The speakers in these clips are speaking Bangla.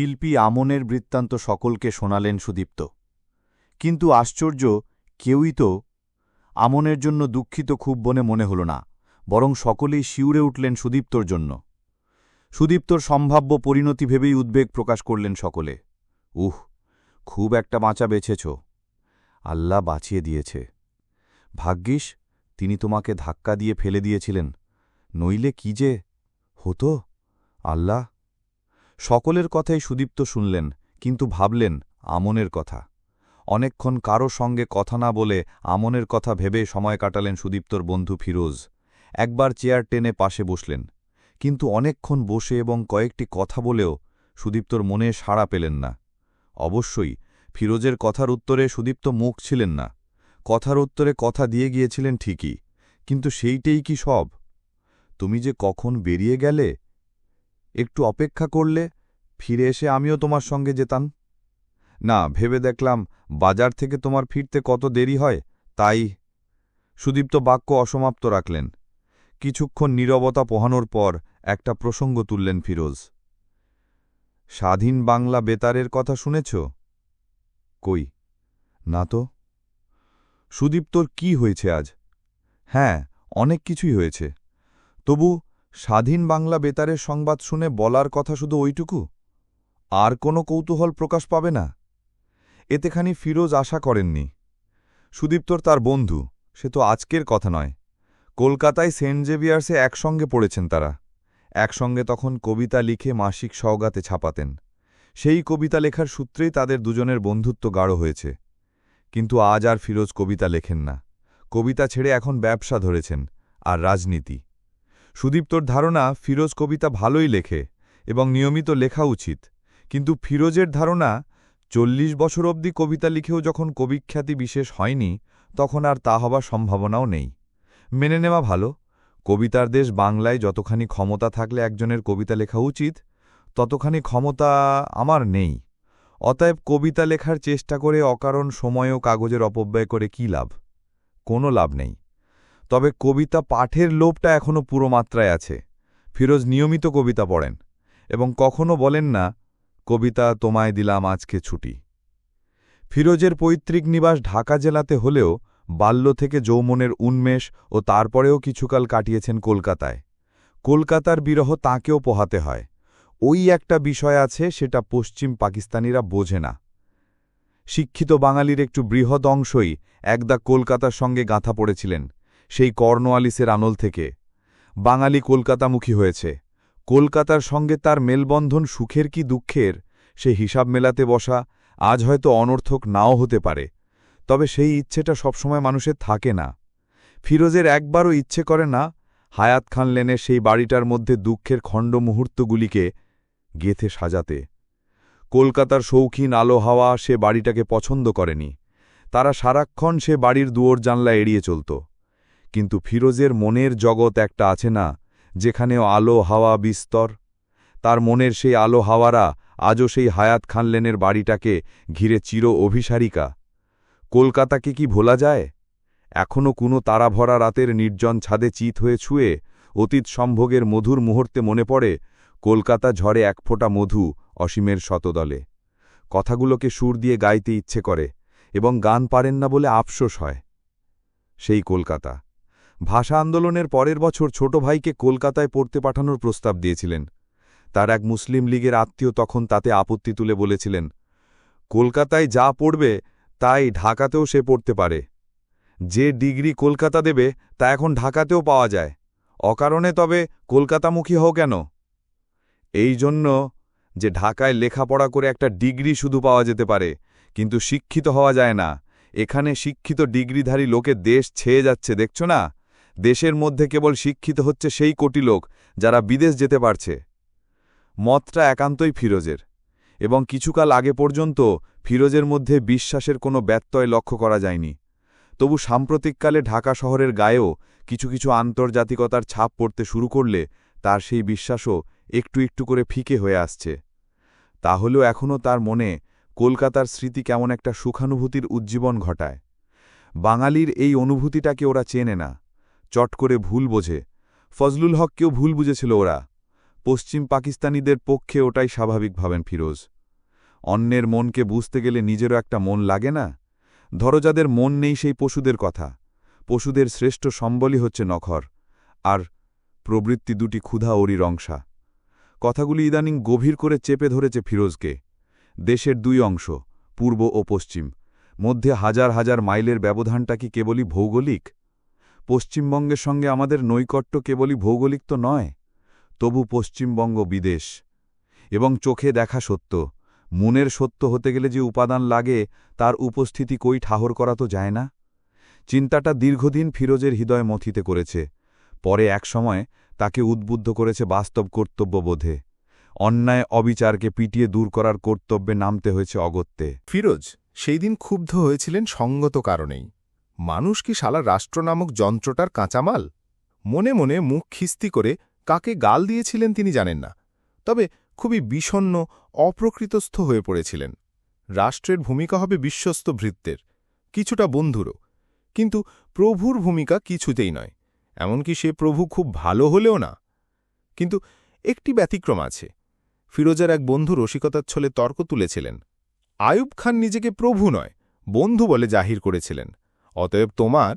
শিল্পী আমনের বৃত্তান্ত সকলকে শোনালেন সুদীপ্ত। কিন্তু আশ্চর্য কেউই তো আমনের জন্য দুঃখিত খুব বনে মনে হল না, বরং সকলেই শিউরে উঠলেন সুদীপ্তর জন্য। সুদীপ্তর সম্ভাব্য পরিণতি ভেবেই উদ্বেগ প্রকাশ করলেন সকলে। উহ, খুব একটা বাঁচা বেছেছ। আল্লাহ বাঁচিয়ে দিয়েছে। ভাগ্যিস, তিনি তোমাকে ধাক্কা দিয়ে ফেলে দিয়েছিলেন, নইলে কি যে হতো? আল্লাহ সকলের কথাই সুদীপ্ত শুনলেন, কিন্তু ভাবলেন আমনের কথা। অনেকক্ষণ কারও সঙ্গে কথা না বলে আমনের কথা ভেবে সময় কাটালেন সুদীপ্তর বন্ধু ফিরোজ। একবার চেয়ার টেনে পাশে বসলেন, কিন্তু অনেকক্ষণ বসে এবং কয়েকটি কথা বলেও সুদীপ্তর মনে সাড়া পেলেন না। অবশ্যই, ফিরোজের কথার উত্তরে সুদীপ্ত মুখ ছিলেন না। কথার উত্তরে কথা দিয়ে গিয়েছিলেন ঠিকই, কিন্তু সেইটেই কি সব? তুমি যে কখন বেরিয়ে গেলে একটু অপেক্ষা করলে ফিরে এসে আমিও তোমার সঙ্গে যেতাম। না, ভেবে দেখলাম বাজার থেকে তোমার ফিরতে কত দেরি হয়, তাই সুদীপ্ত বাক্য অসমাপ্ত রাখলেন। কিছুক্ষণ নীরবতা পোহানোর পর একটা প্রসঙ্গ তুললেন ফিরোজ। স্বাধীন বাংলা বেতারের কথা শুনেছ? কই? না তো। সুদীপ্তর কি হয়েছে আজ? হ্যাঁ অনেক কিছুই হয়েছে। তবু স্বাধীন বাংলা বেতারের সংবাদ শুনে বলার কথা শুধু ওইটুকু? আর কোনো কৌতূহল প্রকাশ পাবে না। এতেখানি ফিরোজ আশা করেননি। সুদীপ্তর তার বন্ধু, সে তো আজকের কথা নয়। কলকাতায় সেন্ট জেভিয়ার্সে একসঙ্গে পড়েছেন তারা। একসঙ্গে তখন কবিতা লিখে মাসিক সওগাতে ছাপাতেন। সেই কবিতা লেখার সূত্রেই তাদের দুজনের বন্ধুত্ব গাঢ় হয়েছে। কিন্তু আজ আর ফিরোজ কবিতা লেখেন না। কবিতা ছেড়ে এখন ব্যবসা ধরেছেন আর রাজনীতি। সুদীপ্তর ধারণা ফিরোজ কবিতা ভালোই লেখে এবং নিয়মিত লেখা উচিত। কিন্তু ফিরোজের ধারণা, চল্লিশ বছর অবধি কবিতা লিখেও যখন কবিখ্যাতি বিশেষ হয়নি, তখন আর তা হবার সম্ভাবনাও নেই। মেনে নেওয়া ভালো। কবিতার দেশ বাংলায় যতখানি ক্ষমতা থাকলে একজনের কবিতা লেখা উচিত, ততখানি ক্ষমতা আমার নেই। অতএব কবিতা লেখার চেষ্টা করে অকারণ সময় ও কাগজের অপব্যয় করে কি লাভ? কোনো লাভ নেই। তবে কবিতা পাঠের লোভটা এখনও পুরো মাত্রায় আছে। ফিরোজ নিয়মিত কবিতা পড়েন এবং কখনো বলেন না, কবিতা তোমায় দিলাম আজকে ছুটি। ফিরোজের পৈতৃক নিবাস ঢাকা জেলাতে হলেও বাল্য থেকে যৌমনের উন্মেষ ও তারপরেও কিছুকাল কাটিয়েছেন কলকাতায়। কলকাতার বিরহ তাঁকেও পোহাতে হয়। ওই একটা বিষয় আছে, সেটা পশ্চিম পাকিস্তানিরা বোঝে না। শিক্ষিত বাঙালির একটু বৃহৎ অংশই একদা কলকাতার সঙ্গে গাঁথা পড়েছিলেন। সেই কর্নওয়ালিসের আনল থেকে। বাঙালি কলকাতামুখী হয়েছে। কলকাতার সঙ্গে তার মেলবন্ধন সুখের কি দুঃখের, সে হিসাব মেলাতে বসা আজ হয়তো অনর্থক নাও হতে পারে। তবে সেই ইচ্ছেটা সবসময় মানুষের থাকে না। ফিরোজের একবারও ইচ্ছে করে না হায়াত খান লেনে সেই বাড়িটার মধ্যে দুঃখের খণ্ড মুহূর্তগুলিকে গেথে সাজাতে। কলকাতার শৌখিন আলো হাওয়া সে বাড়িটাকে পছন্দ করেনি। তারা সারাক্ষণ সে বাড়ির দুয়োর জানলা এড়িয়ে চলত। কিন্তু ফিরোজের মনের জগৎ একটা আছে না, যেখানেও আলো হাওয়া বিস্তর। তার মনের সেই আলো হাওয়ারা আজও সেই হায়াত খানলেনের বাড়িটাকে ঘিরে চির অভিসারিকা। কলকাতাকে কি ভোলা যায়? এখনও কোনো তারাভরা রাতের নির্জন ছাদে চিত হয়ে ছুঁয়ে অতীত সম্ভোগের মধুর মুহূর্তে মনে পড়ে কলকাতা ঝড়ে এক ফোঁটা মধু অসীমের শতদলে। কথাগুলোকে সুর দিয়ে গাইতে ইচ্ছে করে এবং গান পারেন না বলে আফসোস হয়। সেই কলকাতা। ভাষা আন্দোলনের পরের বছর ছোট ভাইকে কলকাতায় পড়তে পাঠানোর প্রস্তাব দিয়েছিলেন। তার এক মুসলিম লীগের আত্মীয় তখন তাতে আপত্তি তুলে বলেছিলেন, কলকাতায় যা পড়বে, তাই ঢাকাতেও সে পড়তে পারে। যে ডিগ্রি কলকাতা দেবে, তা এখন ঢাকাতেও পাওয়া যায়। অকারণে তবে কলকাতামুখী হও কেন? এই জন্য যে ঢাকায় লেখাপড়া করে একটা ডিগ্রি শুধু পাওয়া যেতে পারে, কিন্তু শিক্ষিত হওয়া যায় না। এখানে শিক্ষিত ডিগ্রিধারী লোকে দেশ ছেয়ে যাচ্ছে, দেখছ না? দেশের মধ্যে কেবল শিক্ষিত হচ্ছে সেই কোটি লোক যারা বিদেশ যেতে পারছে। মতটা একান্তই ফিরোজের, এবং কিছুকাল আগে পর্যন্ত ফিরোজের মধ্যে বিশ্বাসের কোনো ব্যত্যয় লক্ষ্য করা যায়নি। তবু সাম্প্রতিককালে ঢাকা শহরের গায়েও কিছু কিছু আন্তর্জাতিকতার ছাপ পড়তে শুরু করলে তার সেই বিশ্বাসও একটু একটু করে ফিকে হয়ে আসছে। তাহলেও এখনও তার মনে কলকাতার স্মৃতি কেমন একটা সুখানুভূতির উজ্জীবন ঘটায়। বাঙালির এই অনুভূতিটাকে ওরা চেনে না। চট করে ভুল বোঝে। ফজলুল হককেও ভুল বুঝেছিল ওরা। পশ্চিম পাকিস্তানিদের পক্ষে ওটাই স্বাভাবিক ভাবেন ফিরোজ। অন্যের মনকে বুঝতে গেলে নিজেরও একটা মন লাগে না? ধরো যাদের মন নেই সেই পশুদের কথা। পশুদের শ্রেষ্ঠ সম্বলই হচ্ছে নখর। আর প্রবৃত্তি দুটি ক্ষুধা ওরই রংসা। কথাগুলি ইদানিং গভীর করে চেপে ধরেছে ফিরোজকে। দেশের দুই অংশ, পূর্ব ও পশ্চিম। মধ্যে হাজার হাজার মাইলের ব্যবধানটা কি কেবলই ভৌগোলিক? পশ্চিমবঙ্গের সঙ্গে আমাদের নৈকট্য কেবলই ভৌগোলিক তো নয়, তবু পশ্চিমবঙ্গ বিদেশ। এবং চোখে দেখা সত্য, মনের সত্য হতে গেলে যে উপাদান লাগে, তার উপস্থিতি কই ঠাহর করা তো যায় না। চিন্তাটা দীর্ঘদিন ফিরোজের হৃদয় মথিতে করেছে, পরে একসময় তাকে উদ্বুদ্ধ করেছে বাস্তব কর্তব্যবোধে অন্যায় অবিচারকে পিটিয়ে দূর করার কর্তব্যে নামতে হয়েছে অগত্যে। ফিরোজ, সেই দিন ক্ষুব্ধ হয়েছিলেন সঙ্গত কারণেই। মানুষ কি শালা রাষ্ট্র নামক যন্ত্রটার কাঁচামাল? মনে মনে মুখ খিস্তি করে কাকে গাল দিয়েছিলেন তিনি জানেন না, তবে খুবই বিষণ্ন অপ্রকৃতস্থ হয়ে পড়েছিলেন। রাষ্ট্রের ভূমিকা হবে বিশ্বস্ত ভৃত্যের, কিছুটা বন্ধুরও, কিন্তু প্রভুর ভূমিকা কিছুতেই নয়, এমনকি সে প্রভু খুব ভালো হলেও না। কিন্তু একটি ব্যতিক্রম আছে, ফিরোজার এক বন্ধু রসিকতার ছলে তর্ক তুলেছিলেন, আয়ুব খান নিজেকে প্রভু নয়, বন্ধু বলে জাহির করেছিলেন। অতএব তোমার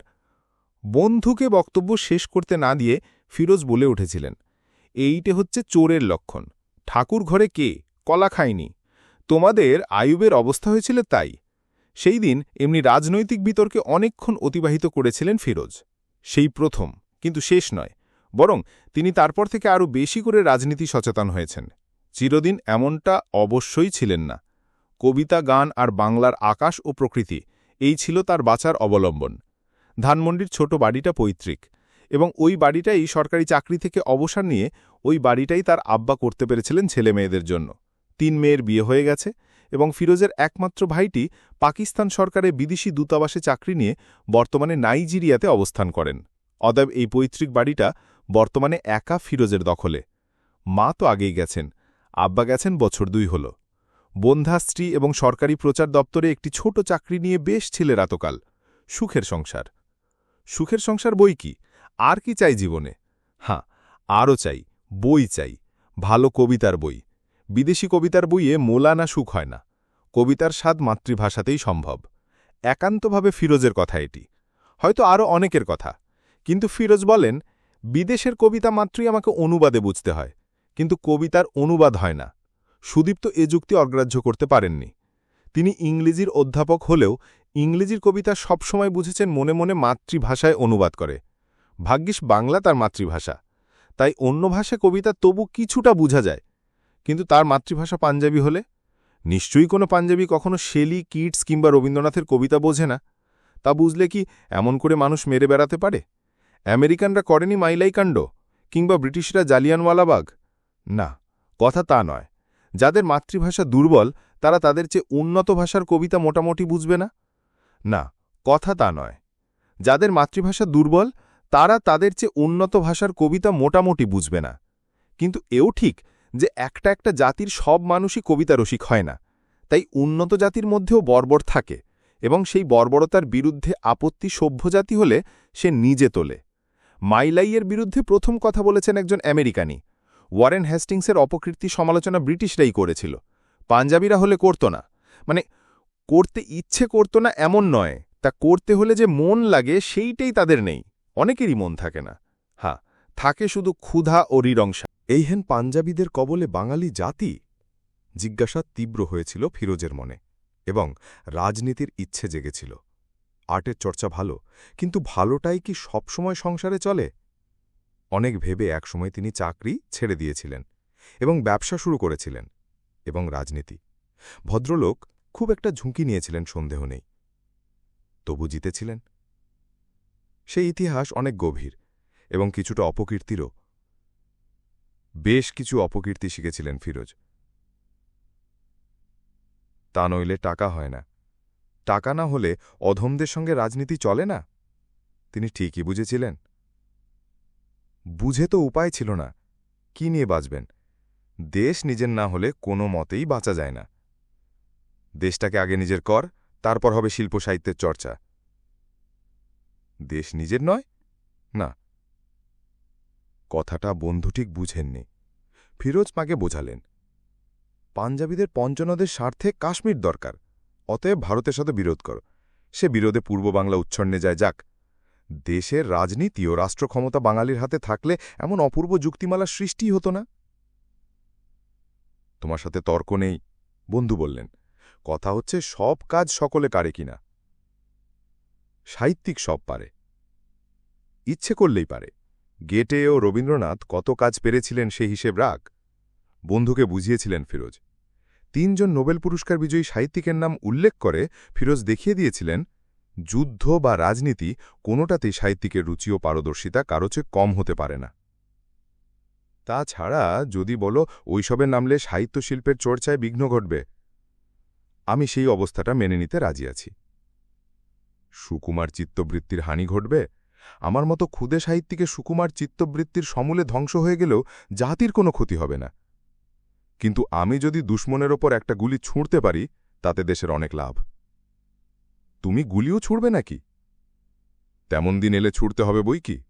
বন্ধুকে বক্তব্য শেষ করতে না দিয়ে ফিরোজ বলে উঠেছিলেন, এইটে হচ্ছে চোরের লক্ষণ। ঠাকুর ঘরে কে? কলা খায়নি। তোমাদের আয়ুবের অবস্থা হয়েছিল তাই। সেই দিন এমনি রাজনৈতিক বিতর্কে অনেকক্ষণ অতিবাহিত করেছিলেন ফিরোজ। সেই প্রথম, কিন্তু শেষ নয়। বরং তিনি তারপর থেকে আরও বেশি করে রাজনীতি সচেতন হয়েছেন। চিরদিন এমনটা অবশ্যই ছিলেন না। কবিতা, গান আর বাংলার আকাশ ও প্রকৃতি এই ছিল তার বাঁচার অবলম্বন। ধানমন্ডির ছোট বাড়িটা পৈতৃক এবং ওই বাড়িটাই সরকারি চাকরি থেকে অবসর নিয়ে ওই বাড়িটাই তার আব্বা করতে পেরেছিলেন ছেলে মেয়েদের জন্য। তিন মেয়ের বিয়ে হয়ে গেছে এবং ফিরোজের একমাত্র ভাইটি পাকিস্তান সরকারে বিদেশি দূতাবাসে চাকরি নিয়ে বর্তমানে নাইজেরিয়াতে অবস্থান করেন। অতএব এই পৈতৃক বাড়িটা বর্তমানে একা ফিরোজের দখলে। মা তো আগেই গেছেন, আব্বা গেছেন বছর দুই হল। বন্ধা স্ত্রী এবং সরকারি প্রচার দপ্তরে একটি ছোট চাকরি নিয়ে বেশ ছিলে রাতকাল সুখের সংসার। সুখের সংসার বই কি? আর কি চাই জীবনে? হ্যাঁ আরও চাই, বই চাই, ভালো কবিতার বই। বিদেশি কবিতার বইয়ে মোলানা সুখ হয় না। কবিতার স্বাদ মাতৃভাষাতেই সম্ভব। একান্তভাবে ফিরোজের কথা এটি। হয়তো আরও অনেকের কথা। কিন্তু ফিরোজ বলেন, বিদেশের কবিতা মাত্রই আমাকে অনুবাদে বুঝতে হয়। কিন্তু কবিতার অনুবাদ হয় না। সুদীপ্ত এ যুক্তি অগ্রাহ্য করতে পারেননি। তিনি ইংরেজির অধ্যাপক হলেও ইংরেজির কবিতা সবসময় বুঝেছেন মনে মনে মাতৃভাষায় অনুবাদ করে। ভাগ্যিস বাংলা তার মাতৃভাষা। তাই অন্য ভাষা কবিতা তবু কিছুটা বুঝা যায়। কিন্তু তার মাতৃভাষা পাঞ্জাবি হলে? নিশ্চয়ই কোনো পাঞ্জাবি কখনো শেলি, কিটস কিংবা রবীন্দ্রনাথের কবিতা বোঝে না। তা বুঝলে কি এমন করে মানুষ মেরে বেড়াতে পারে? আমেরিকানরা করেনি মাইলাই কাণ্ড কিংবা ব্রিটিশরা জালিয়ানওয়ালাবাগ? না, কথা তা নয়। যাদের মাতৃভাষা দুর্বল, তারা তাদের চেয়ে উন্নত ভাষার কবিতা মোটামুটি বুঝবে না? না, কথা তা নয়। যাদের মাতৃভাষা দুর্বল, তারা তাদের চেয়ে উন্নত ভাষার কবিতা মোটামুটি বুঝবে না। কিন্তু এও ঠিক যে একটা একটা জাতির সব মানুষই কবিতা রসিক হয় না। তাই উন্নত জাতির মধ্যেও বর্বর থাকে এবং সেই বর্বরতার বিরুদ্ধে আপত্তি সভ্য জাতি হলে সে নিজে তোলে। মাইলাইয়ের বিরুদ্ধে প্রথম কথা বলেছেন একজন আমেরিকানি। ওয়ারেন হেস্টিংসের অপকীর্তি সমালোচনা ব্রিটিশরাই করেছিল। পাঞ্জাবিরা হলে করত না। মানে করতে ইচ্ছে করত না এমন নয়। তা করতে হলে যে মন লাগে সেইটাই তাদের নেই। অনেকেরই মন থাকে না। হ্যাঁ থাকে শুধু ক্ষুধা ও রিরংসা এই হেন পাঞ্জাবিদের কবলে বাঙালি জাতি? জিজ্ঞাসা তীব্র হয়েছিল ফিরোজের মনে এবং রাজনীতির ইচ্ছে জেগেছিল। আর্টের চর্চা ভালো, কিন্তু ভালোটাই কি সবসময় সংসারে চলে? অনেক ভেবে একসময় তিনি চাকরি ছেড়ে দিয়েছিলেন এবং ব্যবসা শুরু করেছিলেন এবং রাজনীতি। ভদ্রলোক খুব একটা ঝুঁকি নিয়েছিলেন, সন্দেহ নেই। তবু জিতেছিলেন। সেই ইতিহাস অনেক গভীর এবং কিছুটা অপকীর্তিরও। বেশ কিছু অপকীর্তি শিখেছিলেন ফিরোজ। তা নইলে টাকা হয় না। টাকা না হলে অধমদের সঙ্গে রাজনীতি চলে না? তিনি ঠিকই বুঝেছিলেন। বুঝে তো উপায় ছিল না। কি নিয়ে বাঁচবেন? দেশ নিজের না হলে কোনো মতেই বাঁচা যায় না। দেশটাকে আগে নিজের কর, তারপর হবে শিল্প সাহিত্যের চর্চা। দেশ নিজের নয়? না। কথাটা বন্ধু ঠিক বুঝেননি। ফিরোজ মাকে বোঝালেন। পাঞ্জাবিদের পঞ্চনদের স্বার্থে কাশ্মীর দরকার। অতএব ভারতের সাথে বিরোধ কর। সে বিরোধে পূর্ব বাংলা উচ্ছন্নে যায়, যাক। দেশের রাজনীতি ও রাষ্ট্র ক্ষমতা বাঙালির হাতে থাকলে এমন অপূর্ব যুক্তিমালার সৃষ্টি হতো না? তোমার সাথে তর্ক নেই, বন্ধু বললেন। কথা হচ্ছে সব কাজ সকলে কারে কিনা সাহিত্যিক সব পারে। ইচ্ছে করলেই পারে। গেটে ও রবীন্দ্রনাথ কত কাজ পেরেছিলেন সে হিসেব রাগ বন্ধুকে বুঝিয়েছিলেন ফিরোজ। তিনজন নোবেল পুরস্কার বিজয়ী সাহিত্যিকের নাম উল্লেখ করে ফিরোজ দেখিয়ে দিয়েছিলেন যুদ্ধ বা রাজনীতি কোনোটাতেই সাহিত্যিকের রুচি ও পারদর্শিতা কারও চেয়ে কম হতে পারে না। তাছাড়া যদি বলো ওইসবের নামলে সাহিত্য শিল্পের চর্চায় বিঘ্ন ঘটবে, আমি সেই অবস্থাটা মেনে নিতে রাজি আছি। সুকুমার চিত্তবৃত্তির হানি ঘটবে? আমার মতো ক্ষুদে সাহিত্যিকে সুকুমার চিত্তবৃত্তির সমূলে ধ্বংস হয়ে গেলেও জাতির কোনো ক্ষতি হবে না। কিন্তু আমি যদি দুশ্মনের ওপর একটা গুলি ছুঁড়তে পারি, তাতে দেশের অনেক লাভ। তুমি গুলিও ছুড়বে নাকি? তেমন দিন এলে ছুটতে হবে বই কি?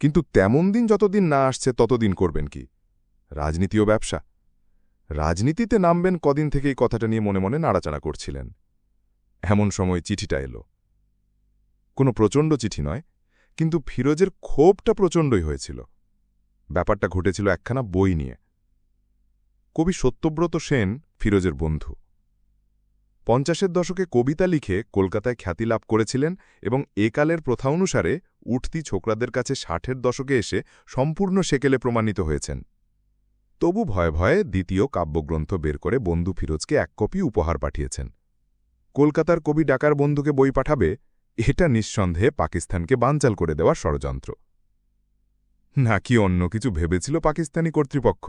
কিন্তু তেমন দিন যতদিন না আসছে, ততদিন করবেন কি? রাজনীতি ও ব্যবসা। রাজনীতিতে নামবেন কদিন থেকে এই কথাটা নিয়ে মনে মনে নাড়াচাড়া করছিলেন। এমন সময় চিঠিটা এলো। কোনো প্রচণ্ড চিঠি নয়, কিন্তু ফিরোজের ক্ষোভটা প্রচণ্ডই হয়েছিল। ব্যাপারটা ঘটেছিল একখানা বই নিয়ে। কবি সত্যব্রত সেন, ফিরোজের বন্ধু। পঞ্চাশের দশকে কবিতা লিখে কলকাতায় খ্যাতি লাভ করেছিলেন এবং একালের প্রথা অনুসারে উঠতি ছোকরাদের কাছে ষাটের দশকে এসে সম্পূর্ণ সেকেলে প্রমাণিত হয়েছেন। তবু ভয়ে ভয়ে দ্বিতীয় কাব্যগ্রন্থ বের করে বন্ধু ফিরোজকে এক কপি উপহার পাঠিয়েছেন। কলকাতার কবি ডাকার বন্ধুকে বই পাঠাবে, এটা নিঃসন্দেহে পাকিস্তানকে বানচাল করে দেওয়ার ষড়যন্ত্র। নাকি অন্য কিছু ভেবেছিল পাকিস্তানি কর্তৃপক্ষ?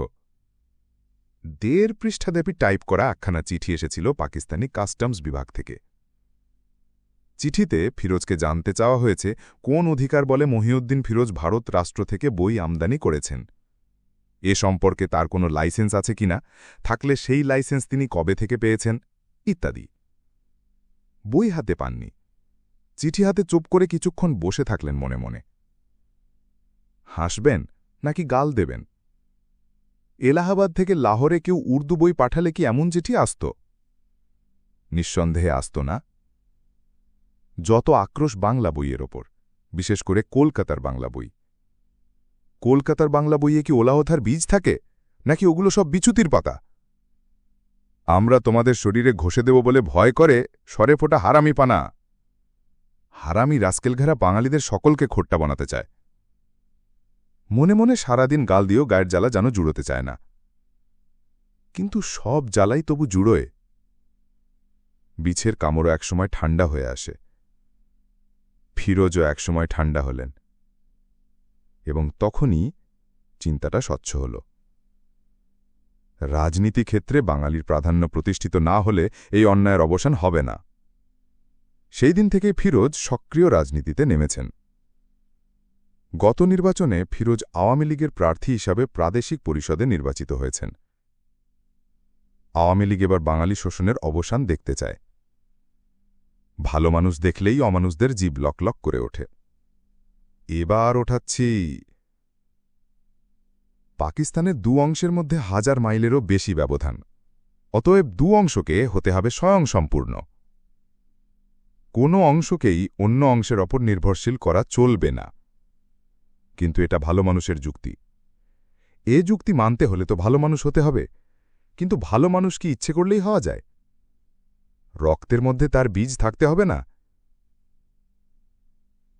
দেড় পৃষ্ঠাদেপী টাইপ করা একখানা চিঠি এসেছিল পাকিস্তানি কাস্টমস বিভাগ থেকে। চিঠিতে ফিরোজকে জানতে চাওয়া হয়েছে কোন অধিকার বলে মহিউদ্দিন ফিরোজ ভারত রাষ্ট্র থেকে বই আমদানি করেছেন। এ সম্পর্কে তার কোনো লাইসেন্স আছে কিনা থাকলে সেই লাইসেন্স তিনি কবে থেকে পেয়েছেন, ইত্যাদি। বই হাতে পাননি। চিঠি হাতে চুপ করে কিছুক্ষণ বসে থাকলেন মনে মনে। হাসবেন নাকি গাল দেবেন? এলাহাবাদ থেকে লাহোরে কেউ উর্দু বই পাঠালে কি এমন চিঠি আসত? নিঃসন্দেহে আসত না। যত আক্রোশ বাংলা বইয়ের ওপর, বিশেষ করে কলকাতার বাংলা বই। কলকাতার বাংলা বইয়ে কি ওলাহথার বীজ থাকে, নাকি ওগুলো সব বিচুতির পাতা? আমরা তোমাদের শরীরে ঘষে দেব বলে ভয় করে সরে ফোটা হারামি পানা হারামি রাস্কেলঘেরা বাঙালিদের সকলকে খোট্টা বানাতে চায়। মনে মনে সারাদিন গাল দিয়েও গায়ের জ্বালা যেন জুড়োতে চায় না। কিন্তু সব জ্বালাই তবু জুড়োয়। বিছের কামড়ও একসময় ঠান্ডা হয়ে আসে। ফিরোজও একসময় ঠান্ডা হলেন। এবং তখনই চিন্তাটা স্বচ্ছ হল। রাজনীতি ক্ষেত্রে বাঙালির প্রাধান্য প্রতিষ্ঠিত না হলে এই অন্যায়ের অবসান হবে না। সেই দিন থেকে ফিরোজ সক্রিয় রাজনীতিতে নেমেছেন। গত নির্বাচনে ফিরোজ আওয়ামী লীগের প্রার্থী হিসাবে প্রাদেশিক পরিষদে নির্বাচিত হয়েছেন। আওয়ামী লীগ এবার বাঙালি শোষণের অবসান দেখতে চায়। ভালো মানুষ দেখলেই অমানুষদের জীব লকলক করে ওঠে। এবার ওঠাচ্ছি। পাকিস্তানের দু অংশের মধ্যে হাজার মাইলেরও বেশি ব্যবধান। অতএব দু অংশকে হতে হবে স্বয়ংসম্পূর্ণ কোনো অংশকেই অন্য অংশের ওপর নির্ভরশীল করা চলবে না। কিন্তু এটা ভালো মানুষের যুক্তি। এ যুক্তি মানতে হলে তো ভালো মানুষ হতে হবে, কিন্তু ভালো মানুষ কি ইচ্ছে করলেই হওয়া যায়? রক্তের মধ্যে তার বীজ থাকতে হবে না?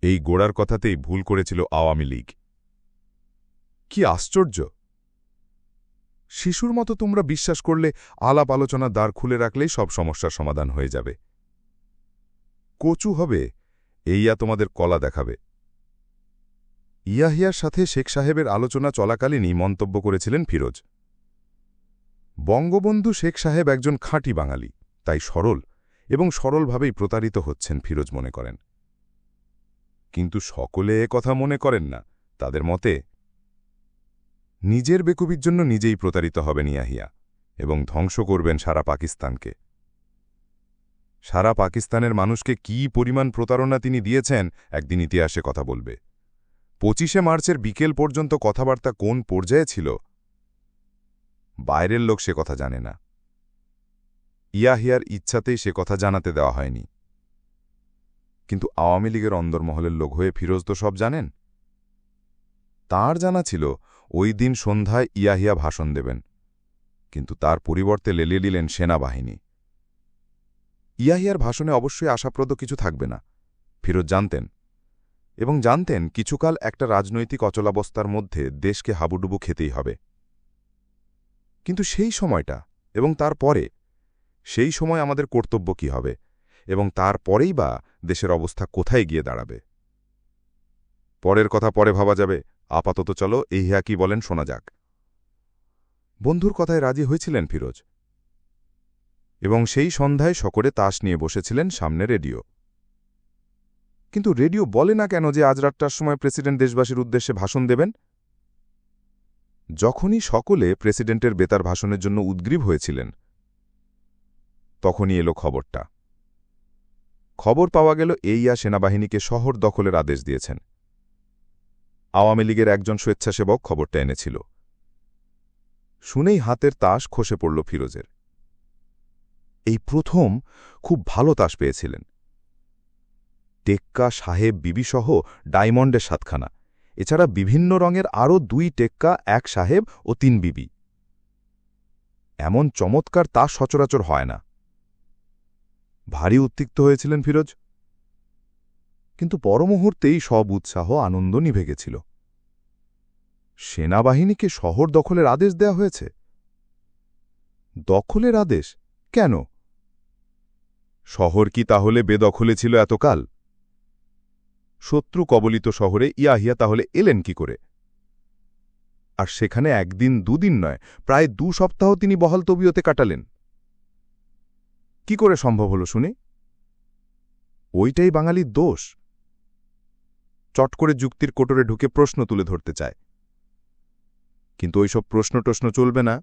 এই গোড়ার কথাতেই ভুল করেছিল আওয়ামী লীগ। কি আশ্চর্য! শিশুর মতো তোমরা বিশ্বাস করলে আলাপ আলোচনা দ্বার খুলে রাখলেই সব সমস্যার সমাধান হয়ে যাবে। কচু হবে, এইয়া তোমাদের কলা দেখাবে। ইয়াহিয়ার সাথে শেখ সাহেবের আলোচনা চলাকালীনই মন্তব্য করেছিলেন ফিরোজ। বঙ্গবন্ধু শেখ সাহেব একজন খাঁটি বাঙালি, তাই সরল এবং সরলভাবেই প্রতারিত হচ্ছেন ফিরোজ মনে করেন। কিন্তু সকলে এ কথা মনে করেন না, তাদের মতে, নিজের বেকুবির জন্য নিজেই প্রতারিত হবেন ইয়াহিয়া এবং ধ্বংস করবেন সারা পাকিস্তানকে। সারা পাকিস্তানের মানুষকে কি পরিমাণ প্রতারণা তিনি দিয়েছেন, একদিন ইতিহাসে কথা বলবে। পঁচিশে মার্চের বিকেল পর্যন্ত কথাবার্তা কোন পর্যায়ে ছিল? বাইরের লোক সে কথা জানে না। ইয়াহিয়ার ইচ্ছাতেই সে কথা জানাতে দেওয়া হয়নি। কিন্তু আওয়ামী লীগের অন্দরমহলের লোক হয়ে ফিরোজ তো সব জানেন? তার জানা ছিল, ওই দিন সন্ধ্যায় ইয়াহিয়া ভাষণ দেবেন। কিন্তু তার পরিবর্তে লেলিয়ে দিলেন সেনাবাহিনী। ইয়াহিয়ার ভাষণে অবশ্যই আশাপ্রদ কিছু থাকবে না। ফিরোজ জানতেন এবং জানতেন কিছুকাল একটা রাজনৈতিক অচলাবস্থার মধ্যে দেশকে হাবুডুবু খেতেই হবে। কিন্তু সেই সময়টা এবং তার পরে, সেই সময় আমাদের কর্তব্য কি হবে এবং তার পরেই বা দেশের অবস্থা কোথায় গিয়ে দাঁড়াবে? পরের কথা পরে ভাবা যাবে। আপাতত চলো এই হিয়া কি বলেন শোনা যাক। বন্ধুর কথায় রাজি হয়েছিলেন ফিরোজ এবং সেই সন্ধ্যায় সকলে তাস নিয়ে বসেছিলেন সামনে রেডিও। কিন্তু রেডিও বলে না কেন যে আজ রাতটার সময় প্রেসিডেন্ট দেশবাসীর উদ্দেশ্যে ভাষণ দেবেন? যখনই সকলে প্রেসিডেন্টের বেতার ভাষণের জন্য উদ্গ্রীব হয়েছিলেন, তখনই এলো খবরটা। খবর পাওয়া গেল এইয়া সেনাবাহিনীকে শহর দখলের আদেশ দিয়েছেন। আওয়ামী লীগের একজন স্বেচ্ছাসেবক খবরটা এনেছিল। শুনেই হাতের তাস খসে পড়ল ফিরোজের। এই প্রথম খুব ভালো তাস পেয়েছিলেন। টেক্কা, সাহেব, বিবিসহ ডায়মন্ডের সাতখানা। এছাড়া বিভিন্ন রঙের আরও দুই টেক্কা, এক সাহেব ও তিন বিবি। এমন চমৎকার তা সচরাচর হয় না। ভারী উত্তিক্ত হয়েছিলেন ফিরোজ। কিন্তু পর মুহূর্তেই সব উৎসাহ, আনন্দ নিভে গেছিল। সেনাবাহিনীকে শহর দখলের আদেশ দেয়া হয়েছে? দখলের আদেশ? কেন? শহর কি তাহলে বেদখলে ছিল এতকাল? শত্রু কবলিত শহরে ইয়াহিয়া তাহলে এলেন কি করে? আর সেখানে একদিন, দুদিন নয়, প্রায় দু সপ্তাহ তিনি বহল তবিয়তে কাটালেন। কি করে সম্ভব হল শুনে? ওইটাই বাঙালির দোষ। চট করে যুক্তির কোটরে ঢুকে প্রশ্ন তুলে ধরতে চায়। কিন্তু ওইসব প্রশ্ন টশ্ন চলবে না।